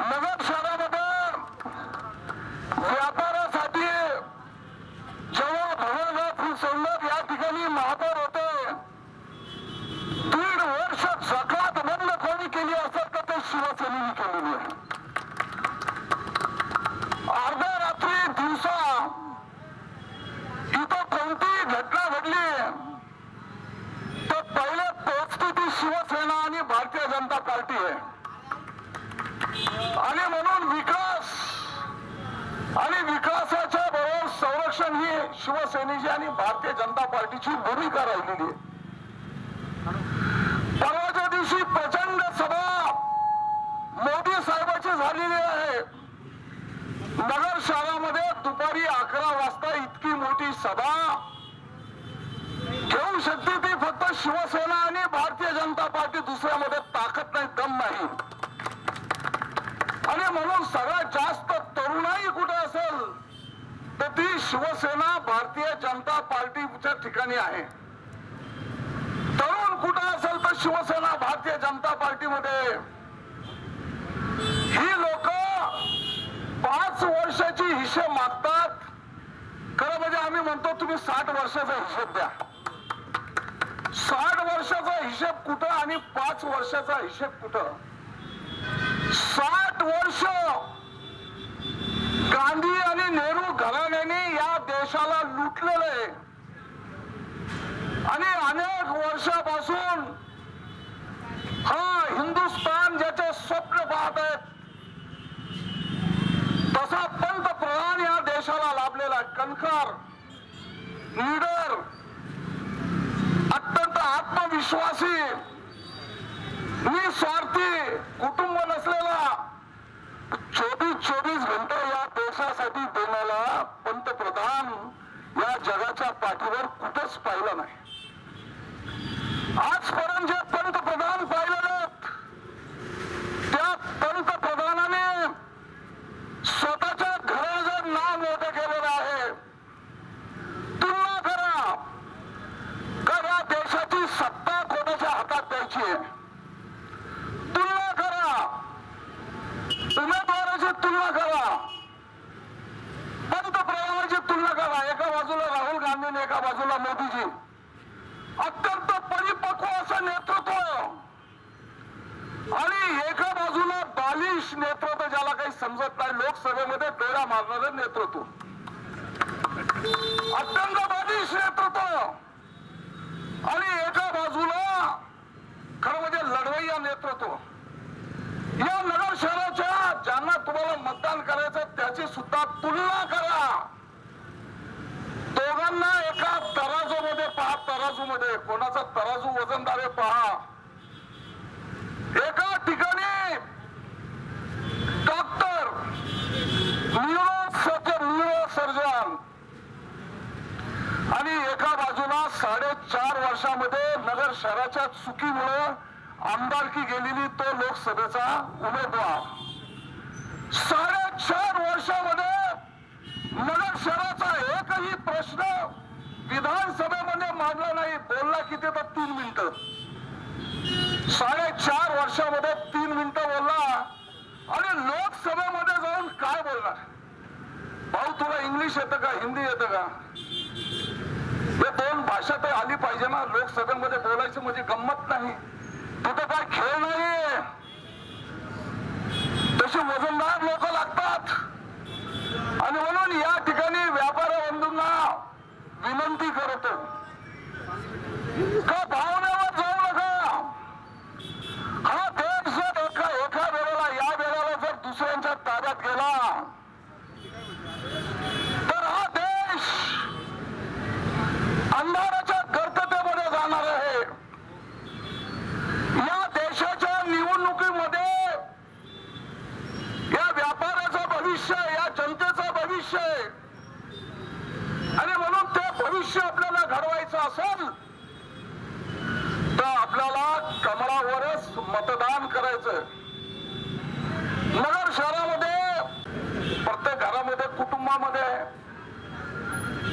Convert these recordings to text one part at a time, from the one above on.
नगर शहरामध्ये व्यापारासाठी जेव्हा भगवनाथ सोडलं या ठिकाणी महापौर होते दीड वर्ष जकात बंद कोणी केली असेल तर ते शिवसेनेने केलेली आहे अर्ध्या रात्री दिवसा इथं कोणतीही घटना घडली तर पहिले पोचती ती शिवसेना आणि भारतीय जनता पार्टी आहे आणि म्हणून विकास आणि विकासाच्या बरोबर संरक्षण ही शिवसेनेची आणि भारतीय जनता पार्टीची भूमिका राहिलेली आहे. परवाच्या दिवशी प्रचंड सभा मोदी साहेबाची झालेली आहे. नगर शहरामध्ये दुपारी अकरा वाजता इतकी मोठी सभा. घेऊ शकते ती फक्त शिवसेना आणि भारतीय जनता पार्टी दुसऱ्यामध्ये ताकद नाही दम नाही. आणि म्हणून सगळ्यात जास्त तरुणाई कुठे असेल? तर ती शिवसेना भारतीय जनता पार्टीच्या ठिकाणी आहे. तरुण कुठं असेल तर शिवसेना भारतीय जनता पार्टीमध्ये? ही लोक पाच वर्षाची हिशेब मागतात. खरं म्हणजे आम्ही म्हणतो तुम्ही साठ वर्षाचा हिशेब द्या. साठ वर्षाचा हिशेब कुठं आणि पाच वर्षाचा हिशेब कुठं? साठ वर्ष गांधी आणि नेहरू घराण्याने या देशाला लुटलेलं आहे आणि अनेक वर्षापासून हा हिंदुस्थान ज्याचे स्वप्न पाहत आहेत तसा पंतप्रधान या देशाला लाभलेला आहे. कणखर लीडर अत्यंत आत्मविश्वासी निस्वार्थी कुटुंब नसलेला चोवीस चोवीस घंटे या देशासाठी धाम या जगाच्या पाठीवर कुठंच पाहिलं नाही. आजपर्यंत जे पंतप्रधान पाहिलेले आहेत, त्या पंतप्रधानाने स्वतःच्या घराचं नाव मोठं केलेलं आहे तुलना करा. का या देशाची सत्ता कोणाच्या हातात द्यायची आहे? तुलना करा. उमेदवाराची तुलना करा पंतप्रधानाची तुलना करा एका बाजूला राहुल गांधी आणि एका बाजूला मोदीजी. अत्यंत परिपक्व असं नेतृत्व. आणि एका बाजूला बालिश नेतृत्व ज्याला काही समजत नाही लोकसभेमध्ये डोळा मारणारं नेतृत्व. अत्यंत बालिश नेतृत्व. आणि एका बाजूला खरं म्हणजे लढवय्या नेतृत्व. या नगर शहराच्या ज्यांना तुम्हाला मतदान करायचं त्याची सुद्धा तुलना करा दोघांना एका तराजू मध्ये पहा कोणाचा तराजू वजनदार आहे पहा. एका ठिकाणी डॉक्टर सर्जन. आणि एका बाजूला साडेचार वर्षामध्ये नगर शहराच्या चुकीमुळे आमदारकी गेलेली तो लोकसभेचा उमेदवार. साडेचार वर्षामध्ये नगर शहराचा एकही प्रश्न विधानसभेमध्ये मांडला नाही बोलला किती तर तीन मिनिटं. साडेचार वर्षामध्ये तीन मिनिटं बोलला आणि लोकसभेमध्ये जाऊन काय बोलणार? भाऊ तुला इंग्लिश येतं का? हिंदी येतं का? हे दोन भाषा तर आली पाहिजे ना. लोकसभेमध्ये बोलायचं म्हणजे गंमत नाही. तिथं काय खेळ नाहीये. तशी वजनदार लोक लागतात आणि म्हणून या ठिकाणी व्यापार बंधूंना विनंती करतो. का भावनेवर जाऊ नका. हा देश जर एका एका वेळेला या वेळेला जर दुसऱ्यांच्या ताब्यात गेला तर हा देश अंधाराच्या गर्ततेमध्ये जाणार आहे. या देशाच्या निवडणुकीमध्ये या व्यापाराचं भविष्य या जनतेचं भविष्य आहे. आणि म्हणून ते भविष्य आपल्याला घडवायचं असेल तर आपल्याला कमळावरच मतदान करायचं नगर शहरामध्ये प्रत्येक घरामध्ये कुटुंबामध्ये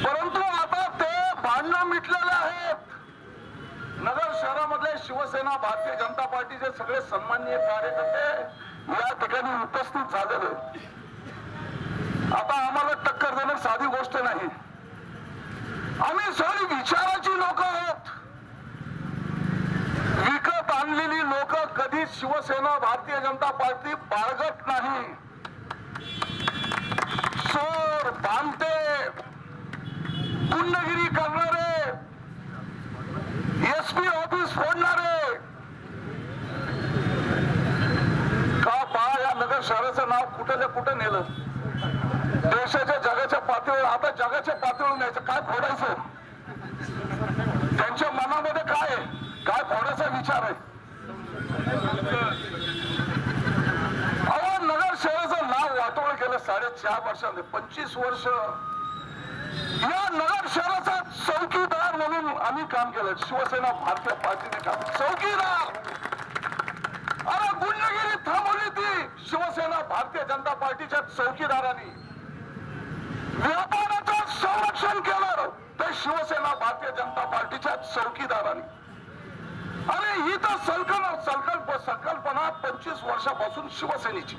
परंतु आता ते भांडणं मिटलेले आहेत नगर शहरामधले शिवसेना भारतीय जनता पार्टीचे सगळे सन्माननीय कार्यकर्ते या ठिकाणी ठिकाणी उपस्थित झालेले आता आम्हाला टक्कर देणं साधी गोष्ट नाही. आम्ही सगळी विचाराची लोक आहोत विकत आणलेली लोक कधीच शिवसेना भारतीय जनता पार्टी बाळगत नाही. चोर बांधते गुंडगिरी करणारे एसपी ऑफिस फोडणारे. का पहा या नगर शहराचं नाव कुठे ना कुठे नेलं? देशाच्या जगाच्या पातळीवर आता जगाच्या पातळीवर न्यायचं काय फोडायचं? त्यांच्या मनामध्ये काय आहे? काय फोडायचा विचार आहे? अहो नगर शहराचं नाव वाटोळ केलं साडेचार वर्षांमध्ये पंचवीस वर्ष. या नगर शहराचा चौकीदार म्हणून आम्ही काम केलं. शिवसेना भारतीय पार्टीने काम चौकीदार! अरे गुंडगिरी थांबवली ती शिवसेना भारतीय जनता पार्टीच्या चौकीदारांनी. व्यापाराचं संरक्षण केलं ते शिवसेना भारतीय जनता पार्टीच्या चौकीदारांनी. आणि ही तर संकल्प संकल्प संकल्पना पंचवीस वर्षापासून शिवसेनेची.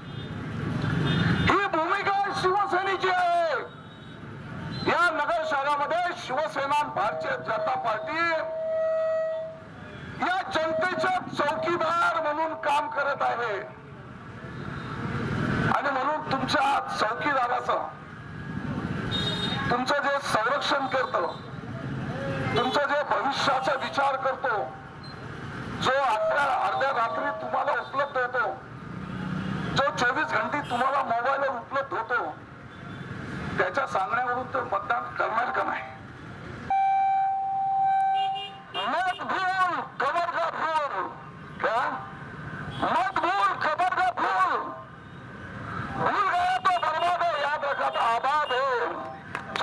ही भूमिका शिवसेनेची आहे. या नगर शहरामध्ये शिवसेना भारतीय जनता पार्टी या जनतेच्या चौकीदार म्हणून काम करत आहे. आणि म्हणून तुमच्या चौकीदाराचं तुमचं जे संरक्षण करतं तुमचं जे भविष्याचा विचार करतो जो अकरा अर्ध्या रात्री तुम्हाला उपलब्ध होतो जो चोवीस घंटे तुम्हाला मोबाईलवर उपलब्ध होतो त्याच्या सांगण्यावरून तर मतदान करणार का नाही?